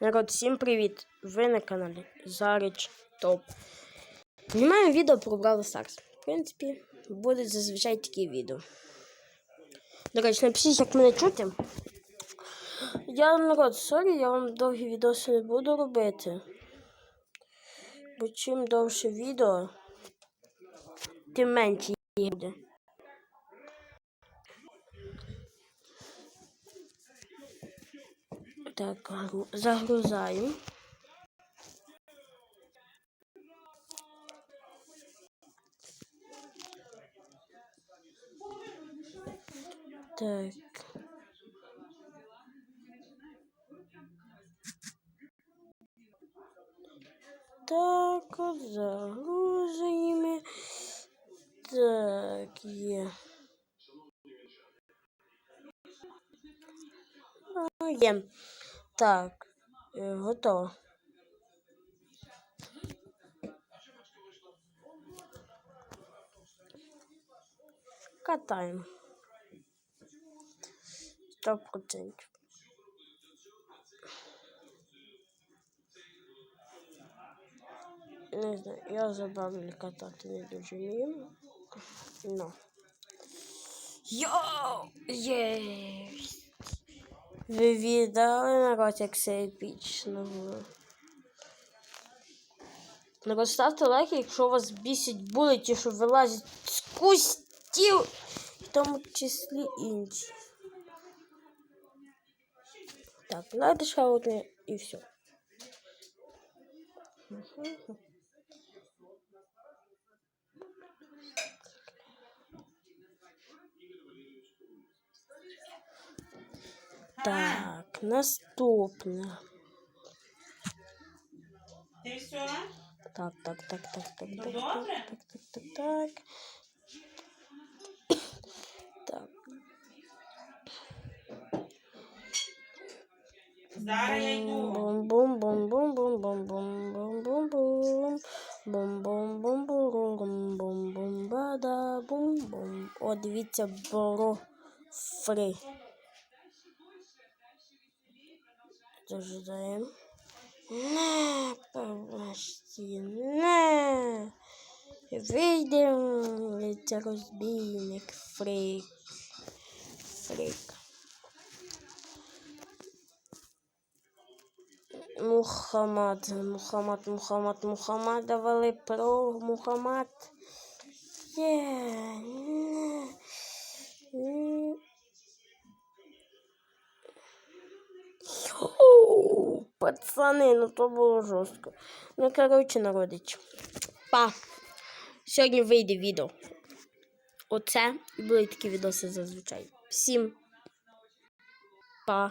Народ, всім привіт! Ви на каналі Зарич Топ. Знімаємо відео про Бравл Старс. В принципі, будуть зазвичай такі відео. До речі, напишіть, як мене чути. Я народ, сорі, я вам довгі відоси не буду робити. Бо чим довше відео, тим менше їх буде. Так, гру- загрузаємо. Так. Так, от. Так, є. Є. Так, е, готово. Катаємо. Сто процентів. Не знаю, я забавлю катати не дуже вмію. Ну. Йоу! Єсть! Ви віддали народ, як це епічно було. Народ, ставте лайки, якщо вас бісять булеті, що вилазять з кустів, в тому числі інші. Так, надо одне і все. Так, наступне. Ти все? Так, так, так, так, так, так, так, так, так, так, так. Так, Зараз я йду. бум бум бум бум бум бум бум Дожидаємо. Не, побачте, не. Вийдемо, це розбійник, фрик. Фрик. Мухаммад, Мухаммад, Мухаммад, Мухаммад, давали про Мухаммад. Є. не, ні. Йоу, Пацани, ну то було жорстко. Ну, коротше, народич. Па. Сьогодні вийде відео. Оце і були такі відоси зазвичай. Всім па.